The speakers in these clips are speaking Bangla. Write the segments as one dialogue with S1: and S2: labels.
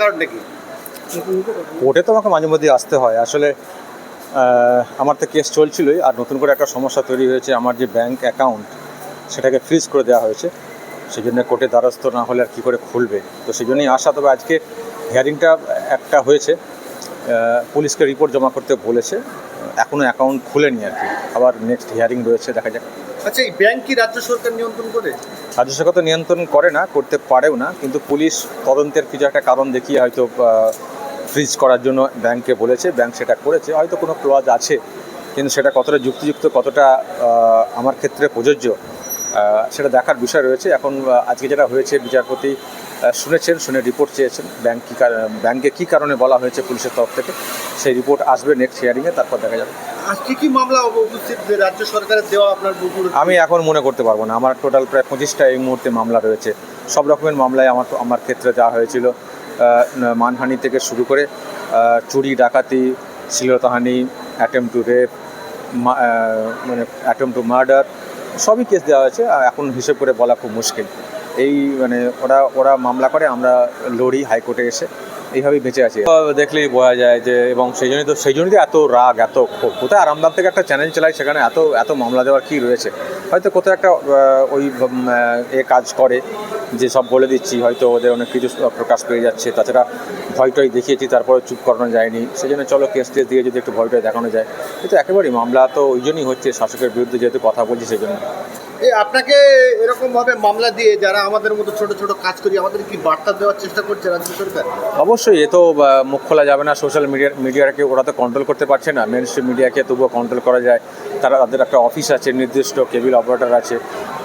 S1: কারণটা কি?
S2: কোর্টে তো আমাকে মাঝে মধ্যে আসতে হয়। আসলে আমার তো কেস চলছিলই আর নতুন করে একটা সমস্যা তৈরি হয়েছে। আমার যে ব্যাংক অ্যাকাউন্ট সেটাকে ফ্রিজ করে দেওয়া হয়েছে। সেই জন্য কোর্টে দ্বারস্থ না হলে আর কী করে খুলবে? তো সেই জন্যই আসা। তবে আজকে হিয়ারিংটা একটা হয়েছে। পুলিশকে রিপোর্ট জমা করতে বলেছে। এখনও অ্যাকাউন্ট খুলেনি আর কি। আবার নেক্সট হিয়ারিং রয়েছে। দেখা যাক।
S1: আচ্ছা এই ব্যাংক কি রাজ্য সরকার নিয়ন্ত্রণ করে?
S2: রাজ্য সরকার তো নিয়ন্ত্রণ করে না, করতে পারেও না, কিন্তু পুলিশ তদন্তের কিছু একটা কারণ দেখিয়ে হয়তো ফ্রিজ করার জন্য ব্যাংকে বলেছে, ব্যাংক সেটা করেছে, হয়তো কোনো ক্লজ আছে, কিন্তু সেটা কতটা যুক্তিযুক্ত, কতটা আমার ক্ষেত্রে প্রযোজ্য সেটা দেখার বিষয় রয়েছে। এখন আজকে যেটা হয়েছে বিচারপতি শুনেছেন শুনে রিপোর্ট চেয়েছেন। ব্যাংক কী ব্যাংকে কী কারণে বলা হয়েছে পুলিশের তরফ থেকে? সেই রিপোর্ট আসবে নেক্সট হিয়ারিংয়ে তারপর দেখা যাবে।
S1: আজ কি কি মামলা উপস্থিত রাজ্য সরকারের দেওয়া আপনার
S2: আমি এখন মনে করতে পারব না। আমার টোটাল প্রায় পঁচিশটা এই মুহূর্তে মামলা রয়েছে। সব রকমের মামলায় আমার আমার ক্ষেত্রে যা হয়েছিল মানহানি থেকে শুরু করে চুরি ডাকাতি শ্লীলতাহানি অ্যাটেম্প টু রেপ মানে অ্যাটেম্প টু মার্ডার সবই কেস দেওয়া হয়েছে। আর এখন হিসেব করে বলা খুব মুশকিল। এই মানে ওরা ওরা মামলা করে, আমরা লড়ি হাইকোর্টে এসে এইভাবেই বেঁচে আছি। দেখলেই বোঝা যায় যে, এবং সেই জন্যই তো, সেই জন্যই এত রাগ, এত ক্ষোভ। কোথায় আরামবাগ থেকে একটা চ্যানেল চালায় সেখানে এত এত মামলা দেওয়ার কী রয়েছে? হয়তো কোথাও একটা ওই এ কাজ করে, যে সব বলে দিচ্ছি, হয়তো ওদের অনেক কিছু প্রকাশ পেয়ে যাচ্ছে। তাছাড়া ভয়টয় দেখিয়েছি তারপরে চুপ করানো যায়নি। সেই জন্য চলো কেস টেস দিয়ে যদি একটু ভয়টয় দেখানো যায়। কিন্তু একেবারেই মামলা তো ওই জন্যই হচ্ছে, শাসকের বিরুদ্ধে যেহেতু কথা বলছি, সেই জন্য।
S1: আপনাকে এরকম ভাবে মামলা দিয়ে যারা আমাদের মতো ছোট ছোট কাজ করি, আমাদের কি বার্তা দেওয়ার চেষ্টা করছে রাজ্য সরকার?
S2: অবশ্যই, এ তো মুখ খোলা যাবে না সোশ্যাল মিডিয়া মিডিয়াকে ওরা তো কন্ট্রোল করতে পারছে না মেন স্ট্রিম মিডিয়াকে তবুও কন্ট্রোল করা যায়। তারা, তাদের একটা অফিস আছে, নির্দিষ্ট কেবিল অপারেটর আছে,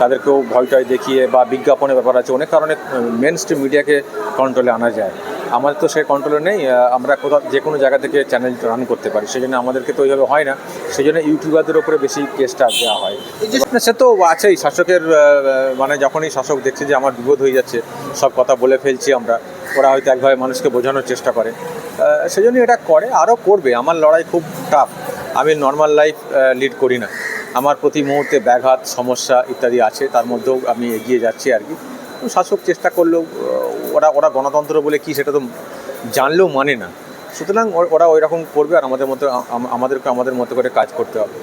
S2: তাদেরকেও ভয় টয় দেখিয়ে বা বিজ্ঞাপনের ব্যাপার আছে, অনেক কারণে মেন স্ট্রিম মিডিয়াকে কন্ট্রোলে আনা যায়। আমাদের তো সে কন্ট্রোলে নেই আমরা কোথাও যে কোনো জায়গা থেকে চ্যানেল রান করতে পারি। সেই জন্য আমাদেরকে তো ওইভাবে হয় না। সেই জন্য ইউটিউবারদের উপরে বেশি কেসটা দেওয়া হয়। সে তো আছেই শাসকের মানে যখনই শাসক দেখছে যে আমার বিপদ হয়ে যাচ্ছে সব কথা বলে ফেলছি আমরা ওরা হয়তো একভাবে মানুষকে বোঝানোর চেষ্টা করে। সেই জন্য এটা করে আরও করবে। আমার লড়াই খুব টাফ আমি নর্মাল লাইফ লিড করি না। আমার প্রতি মুহূর্তে ব্যাঘাত সমস্যা ইত্যাদি আছে তার মধ্যেও আমি এগিয়ে যাচ্ছি আর কি। শাসক চেষ্টা করলেও ওরা ওরা গণতন্ত্র বলে কি সেটা তো জানলেও মানে না। সুতরাং ওরা ওই রকম করবে আর আমাদের মতো আমাদেরকে, আমাদের মতো করে কাজ করতে হবে।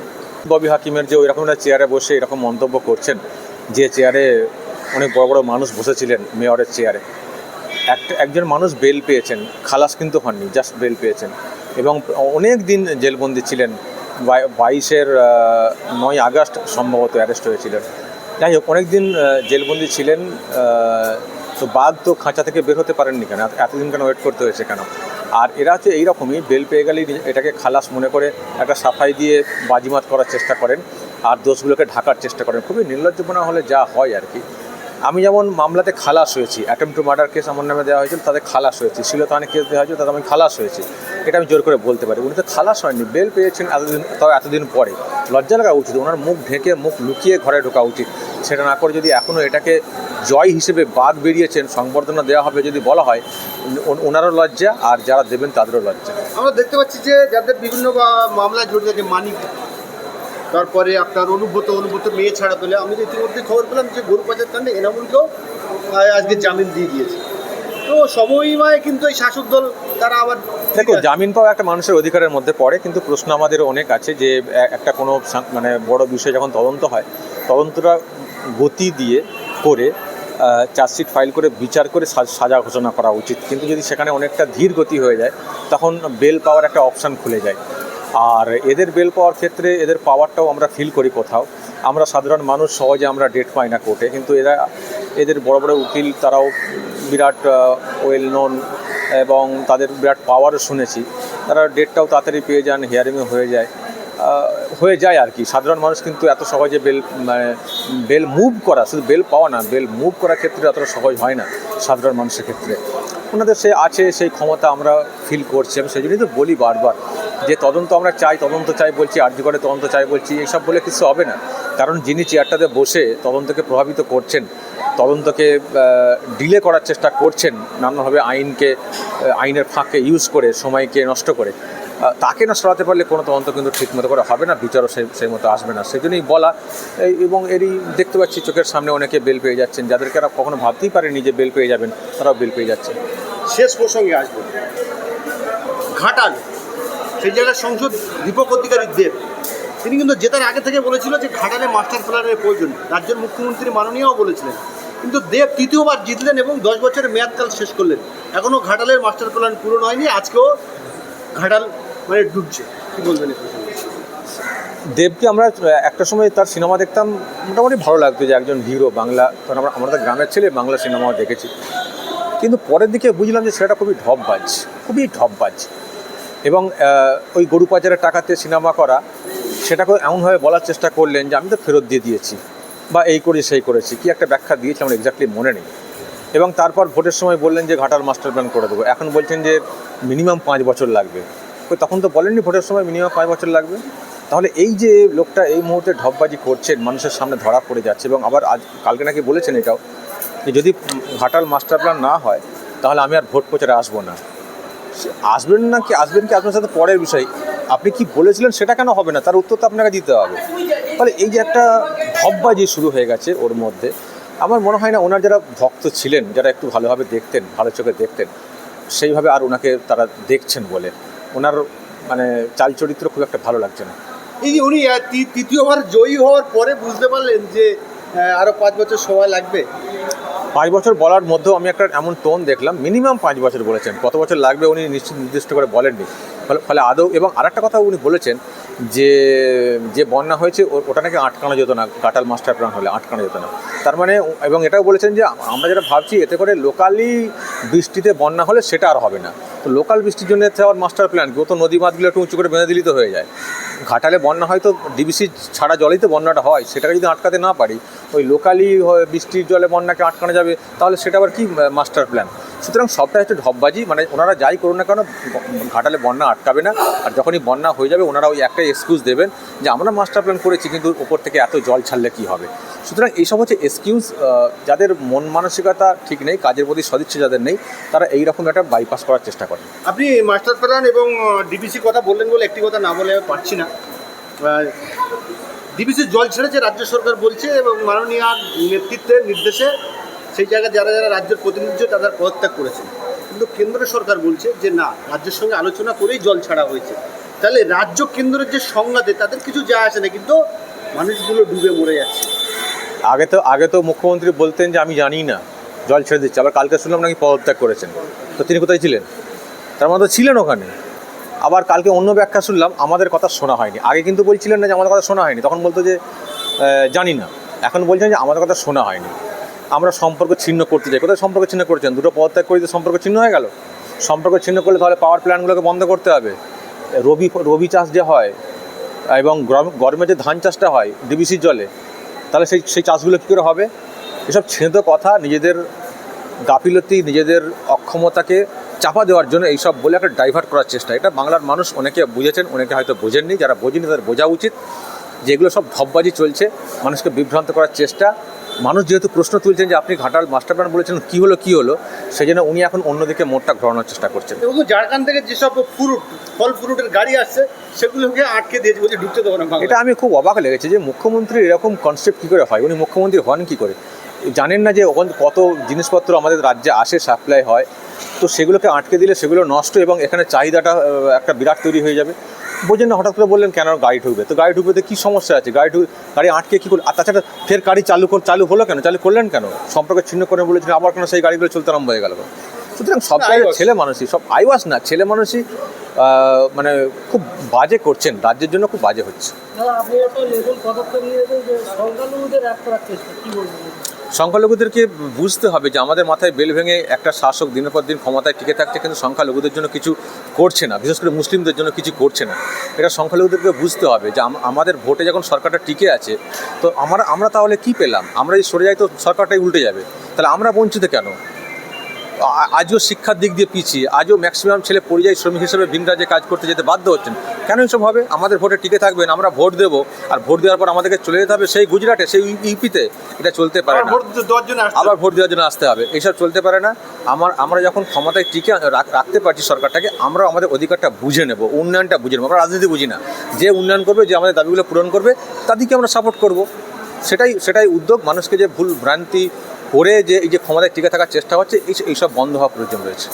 S2: ববি হাকিমের যে ওই রকম একটা চেয়ারে বসে এরকম মন্তব্য করছেন, যে চেয়ারে অনেক বড় বড় মানুষ বসেছিলেন মেয়রের চেয়ারে। একটা একজন মানুষ বেল পেয়েছেন, খালাস কিন্তু হননি, জাস্ট বেল পেয়েছেন। এবং অনেক দিন জেলবন্দি ছিলেন বাইশের নয় আগস্ট সম্ভবত অ্যারেস্ট হয়েছিলেন। যাই হোক, অনেক দিন জেলবন্দি ছিলেন তো বাধ্য তো খাঁচা থেকে বের হতে পারেননি কেন? এত- এতদিন কেন ওয়েট করতে হয়েছে কেন? আর এরা হচ্ছে এইরকমই, বেল পেয়ে গেলেই এটাকে খালাস মনে করে একটা সাফাই দিয়ে বাজিমাত করার চেষ্টা করেন, আর দোষগুলোকে ঢাকার চেষ্টা করেন। খুবই নির্লজ্জপনা হলে যা হয় আর কি। আমি যেমন মামলাতে খালাস হয়েছি অ্যাটেম্প টু মার্ডার কেস আমার নামে দেওয়া হয়েছিল তাদের খালাস হয়েছে। শিলতানে কেস দেওয়া হয়েছিল তাদের আমি খালাস হয়েছি। এটা আমি জোর করে বলতে পারি। উনি তো খালাস হয়নি বেল পেয়েছেন এতদিন তাও এতদিন পরে। লজ্জা লাগা উচিত, ওনার মুখ ঢেকে মুখ লুকিয়ে ঘরে ঢোকা উচিত। সেটা না করে যদি এখনও এটাকে জয় হিসেবে বাদ বেরিয়েছেন, সংবর্ধনা দেওয়া হবে যদি বলা হয় ওনারও লজ্জা, আর যারা দেবেন তাদেরও লজ্জা।
S1: আমরা দেখতে পাচ্ছি যে যাদের বিভিন্ন মামলায় জড়িত আছে মানিক। তারপরে আপনার অনুভূত অনুভূত মেয়ে ছাড়া পেলে। আমি ইতিমধ্যে খবর পেলাম যে গরু পাচার কাণ্ডে এনামুলকেও আজকে জামিন দিয়ে দিয়েছে। তো সময়ময় কিন্তু এই শাসক দল, তারা আবার
S2: দেখো, জামিন পাওয়া একটা মানুষের অধিকারের মধ্যে পড়ে, কিন্তু প্রশ্ন আমাদের অনেক আছে যে একটা কোনো মানে বড় বিষয় যখন তদন্ত হয়, তদন্তটা গতি দিয়ে করে চার্জশিট ফাইল করে, বিচার করে সাজা ঘোষণা করা উচিত। কিন্তু যদি সেখানে অনেকটা ধীর গতি হয়ে যায়, তখন বেল পাওয়ার একটা অপশান খুলে যায়। আর এদের বেল পাওয়ার ক্ষেত্রে এদের পাওয়ারটাও আমরা ফিল করি কোথাও। আমরা সাধারণ মানুষ, সহজে আমরা ডেট পাই না কোর্টে কিন্তু এরা, এদের বড় বড় উকিল, তারাও বিরাট ওয়েল নোন এবং তাদের বিরাট পাওয়ারও শুনেছি। তারা ডেটটাও তাড়াতাড়ি পেয়ে যান হিয়ারিংও হয়ে যায়। হয়ে যায় আর কি। সাধারণ মানুষ কিন্তু এত সহজে বেল মানে বেল মুভ করা, শুধু বেল পাওয়া না বেল মুভ করার ক্ষেত্রে এতটা সহজ হয় না সাধারণ মানুষের ক্ষেত্রে। ওনাদের সে আছে, সেই ক্ষমতা আমরা ফিল করছি। আমি সেই জন্যই তো বলি বারবার যে তদন্ত আমরা চাই, তদন্ত চাই বলছি, আর্জি করে তদন্ত চাই বলছি এইসব বলে কিছু হবে না। কারণ যিনি চেয়ারটাতে বসে তদন্তকে প্রভাবিত করছেন, তদন্তকে ডিলে করার চেষ্টা করছেন নানানভাবে আইনকে আইনের ফাঁকে ইউজ করে, সময়কে নষ্ট করে তাকে না সরাতে পারলে কোনো তদন্ত কিন্তু ঠিক মতো করে হবে না, বিচারও সেই সেই মতো আসবে না। সেই জন্যই বলা এবং এরই দেখতে পাচ্ছি চোখের সামনে অনেকে বেল পেয়ে যাচ্ছেন, যাদেরকে এরা কখনো ভাবতেই পারেনি যে বেল পেয়ে যাবেন, তারাও বেল পেয়ে যাচ্ছেন
S1: শেষ প্রসঙ্গে আসব। ঘাটাল। সেই জায়গায় সংসদ দীপক অধিকারী দেব। তিনি কিন্তু জেতার আগে থেকে বলেছিল যে ঘাটালে মাস্টার প্ল্যানের প্রয়োজন। রাজ্যের মুখ্যমন্ত্রী মাননীয়ও বলেছিলেন। কিন্তু দেব তৃতীয়বার জিতলেন এবং দশ বছরের মেয়াদকাল শেষ করলেন। এখনও ঘাটালের মাস্টার প্ল্যান পূরণ হয়নি আজকেও ঘাটাল মানে ডুবছে। কী বলবেন
S2: দেবকে আমরা একটা সময় তার সিনেমা দেখতাম, মোটামুটি ভালো লাগতো যে একজন হিরো বাংলা। কারণ আমরা তো গ্রামের ছেলে, বাংলা সিনেমাও দেখেছি। কিন্তু পরের দিকে বুঝলাম যে সেটা খুবই ঢপবাজ খুবই ঢপবাজ। এবং ওই গরু পাচারের টাকাতে সিনেমা করা সেটাকে এমনভাবে বলার চেষ্টা করলেন যে আমি তো ফেরত দিয়ে দিয়েছি বা এই করি সেই করেছি। কি একটা ব্যাখ্যা দিয়েছি আমার এক্স্যাক্টলি মনে নেই। এবং তারপর ভোটের সময় বললেন যে ঘাটার মাস্টার প্ল্যান করে দেবো। এখন বলছেন যে মিনিমাম পাঁচ বছর লাগবে। কই তখন তো বলেননি ভোটের সময় মিনিমাম পাঁচ বছর লাগবে? তাহলে এই যে লোকটা এই মুহূর্তে ঢপবাজি করছেন, মানুষের সামনে ধরা পড়ে যাচ্ছে এবং আবার আজ, কালকে নাকি বলেছেন এটাও, যে যদি ঘাটাল মাস্টার প্ল্যান না হয়, তাহলে আমি আর ভোট প্রচারে আসব না। আসবেন না কি আসবেন কি আপনার সাথে পরের বিষয়? আপনি কি বলেছিলেন সেটা কেন হবে না? তার উত্তর তো আপনাকে দিতে হবে। তাহলে এই যে একটা ঢপবাজি শুরু হয়ে গেছে ওর মধ্যে আমার মনে হয় না ওনার যারা ভক্ত ছিলেন যারা একটু ভালোভাবে দেখতেন ভালো চোখে দেখতেন সেইভাবে আর ওনাকে তারা দেখছেন বলে। ওনার মানে চাল চরিত্র খুব একটা ভালো লাগছে না।
S1: এই যে উনি তৃতীয়বার জয়ী হওয়ার পরে বুঝতে পারলেন যে আহ, আরও পাঁচ বছর সময় লাগবে।
S2: পাঁচ বছর বলার মধ্যেও আমি একটা এমন টোন দেখলাম মিনিমাম পাঁচ বছর বলেছেন। কত বছর লাগবে উনি নিশ্চিত নির্দিষ্ট করে বলেননি। ফলে ফলে আদৌ এবং আরেকটা কথা উনি বলেছেন যে যে বন্যা হয়েছে ওটা নাকি আটকানো যেত না কাটাল মাস্টার প্ল্যান হলে আটকানো যেত না। তার মানে এবং এটাও বলেছেন যে, আমরা যেটা ভাবছি, এতে করে লোকালি বৃষ্টিতে বন্যা হলে সেটা আর হবে না। তো লোকাল বৃষ্টির জন্য আবার মাস্টার প্ল্যান কেউ তো নদী বাঁধগুলো একটু উঁচু করে বেঁধে দিলি তো হয়ে যায়। ঘাটালে বন্যা হয়তো ডিবিসি ছাড়া জলেই তো বন্যাটা হয়, সেটাকে যদি আটকাতে না পারি, ওই লোকালি বৃষ্টির জলে বন্যাকে আটকানো যাবে, তাহলে সেটা আবার কি মাস্টার প্ল্যান সুতরাং সবটা হচ্ছে ঢপবাজি মানে ওনারা যাই করুন না কেন, ঘাটালে বন্যা আটকাবে না, আর যখনই বন্যা হয়ে যাবে, ওনারা ওই একটাই এক্সকিউজ দেবেন যে, আমরা মাস্টার প্ল্যান করেছি, কিন্তু ওপর থেকে এত জল ছাড়লে কী হবে? সুতরাং এইসব হচ্ছে এক্সকিউজ যাদের মন মানসিকতা ঠিক নেই, কাজের প্রতি সদিচ্ছা যাদের নেই, তারা এইরকম একটা বাইপাস করার চেষ্টা করে
S1: আপনি মাস্টার প্ল্যান এবং ডিবিসি কথা বললেন বলে একটি কথা না বলে পারছি না। ডিবিসি জল ছেড়েছে, রাজ্য সরকার বলছে এবং মাননীয় নেতৃত্বের নির্দেশে সেই জায়গায় যারা যারা রাজ্যের প্রতিনিধি তাদের পদত্যাগ করেছে। কিন্তু কেন্দ্র সরকার বলছে যে, না, রাজ্যের সঙ্গে আলোচনা করেই জল ছাড়া হয়েছে। তাহলে রাজ্য কেন্দ্রের যে সংঘাতে তাদের কিছু যায় আসে না, কিন্তু মানুষগুলো ডুবে মরে যাচ্ছে।
S2: আগে তো আগে তো মুখ্যমন্ত্রী বলতেন যে, আমি জানি না, জল ছেড়ে দিচ্ছে। আবার কালকে শুনলাম নাকি পদত্যাগ করেছেন। তো তিনি কোথায় ছিলেন? তার মধ্যে ছিলেন ওখানে। আবার কালকে অন্য ব্যাখ্যা শুনলাম, আমাদের কথা শোনা হয়নি। আগে কিন্তু বলছিলেন না যে, আমাদের কথা শোনা হয়নি। তখন বলতো যে জানি না। এখন বলছেন যে, আমাদের কথা শোনা হয়নি। আমরা সম্পর্ক ছিন্ন করতে চাই। কোথায় সম্পর্ক ছিন্ন করছেন? দুটো পদত্যাগ করে সম্পর্ক ছিন্ন হয়ে গেল। সম্পর্ক ছিন্ন করলে তাহলে পাওয়ার প্ল্যান্টগুলোকে বন্ধ করতে হবে। রবি রবি চাষ যে হয় এবং গরম- গরমে যে ধান চাষটা হয় ডিবিসির জলে, তাহলে সেই সেই চাষগুলো কী করে হবে? এসব ছেদ কথা নিজেদের গাফিলতি, নিজেদের অক্ষমতাকে চাপা দেওয়ার জন্য এইসব বলে একটা ডাইভার্ট করার চেষ্টা। এটা বাংলার মানুষ অনেকে বুঝেছেন, অনেকে হয়তো বোঝেননি। যারা বোঝেনি তাদের বোঝা উচিত। যে এগুলো সব ধপবাজি চলছে মানুষকে বিভ্রান্ত করার চেষ্টা। মানুষ যেহেতু প্রশ্ন তুলছেন যে আপনি ঘাটাল মাস্টার প্ল্যান বলেছেন কী হলো কী হলো সেই জন্য উনি এখন অন্যদিকে মোড়টা ঘোরানোর চেষ্টা করছেন।
S1: এবং ঝাড়খণ্ড থেকে যেসব ফ্রুট ফল ফ্রুটের গাড়ি আসছে সেগুলোকে আটকে দিয়েছে বলছে ঢুকতে দেবো না
S2: এটা আমি খুব অবাক লেগেছে যে মুখ্যমন্ত্রী এরকম কনসেপ্ট কী করে হয়? উনি মুখ্যমন্ত্রী হন কী করে? জানেন না যে ওখান কত জিনিসপত্র আমাদের রাজ্যে আসে সাপ্লাই হয় তো সেগুলোকে আটকে দিলে সেগুলো নষ্ট এবং এখানে চাহিদাটা একটা বিরাট তৈরি হয়ে যাবে। বোঝেন না হঠাৎ করে বললেন কেন গাড়ি ঢুকবে? তো গাড়ি ঢুকবে তো কী সমস্যা আছে? গাড়ি ঢুক গাড়ি আটকে কী করে আর তাছাড়া ফের গাড়ি চালু কর চালু হলো কেন? চালু করলেন কেন? সম্পর্ক ছিন্ন করে বলেছিলেন আবার কেন সেই গাড়িগুলো চলতে আরম্ভ হয়ে গেল? সুতরাং সব। ছেলে মানুষই সব আইওয়াস না ছেলে মানুষই মানে খুব বাজে করছেন রাজ্যের জন্য খুব বাজে হচ্ছে।
S3: আপনি একটা পদক্ষেপ নিয়েছেন যে সংখ্যালঘুদের চেষ্টা কি বলবেন?
S2: সংখ্যালঘুদেরকে বুঝতে হবে যে আমাদের মাথায় বেল ভেঙে একটা শাসক দিনের পর দিন ক্ষমতায় টিকে থাকছে কিন্তু সংখ্যালঘুদের জন্য কিছু করছে না। বিশেষ করে মুসলিমদের জন্য কিছু করছে না। এটা সংখ্যালঘুদেরকে বুঝতে হবে যে আমাদের ভোটে যখন সরকারটা টিকে আছে, তো আমরা আমরা তাহলে কি পেলাম? আমরা যদি সরে যাই তো সরকারটাই উল্টে যাবে। তাহলে আমরা বঞ্চিত কেন? আজও শিক্ষার দিক দিয়ে পিছিয়ে। আজও ম্যাক্সিমাম ছেলে পরিযায়ী শ্রমিক হিসেবে ভিন রাজ্যে কাজ করতে যেতে বাধ্য হচ্ছেন। কেন এসব হবে? আমাদের ভোটে টিকে থাকবেন আমরা ভোট দেবো আর ভোট দেওয়ার পর আমাদেরকে চলে যেতে হবে সেই গুজরাটে সেই ইউপিতে। এটা চলতে পারে না।
S1: ভোট দেওয়ার জন্য আসতে
S2: আবার ভোট দেওয়ার জন্য আসতে হবে। এইসব চলতে পারে না। আমার আমরা যখন ক্ষমতায় টিকে রাখতে পারছি সরকারটাকে আমরা আমাদের অধিকারটা বুঝে নেব উন্নয়নটা বুঝে নেব। আমরা রাজনীতি বুঝি না। যে উন্নয়ন করবে যে আমাদের দাবিগুলো পূরণ করবে তাদেরকে আমরা সাপোর্ট করব। সেটাই সেটাই উদ্যোগ। মানুষকে যে ভুল ভ্রান্তি করে যে এই যে ক্ষমতায় টিকে থাকার চেষ্টা হচ্ছে, এই এইসব বন্ধ হওয়া প্রয়োজন রয়েছে।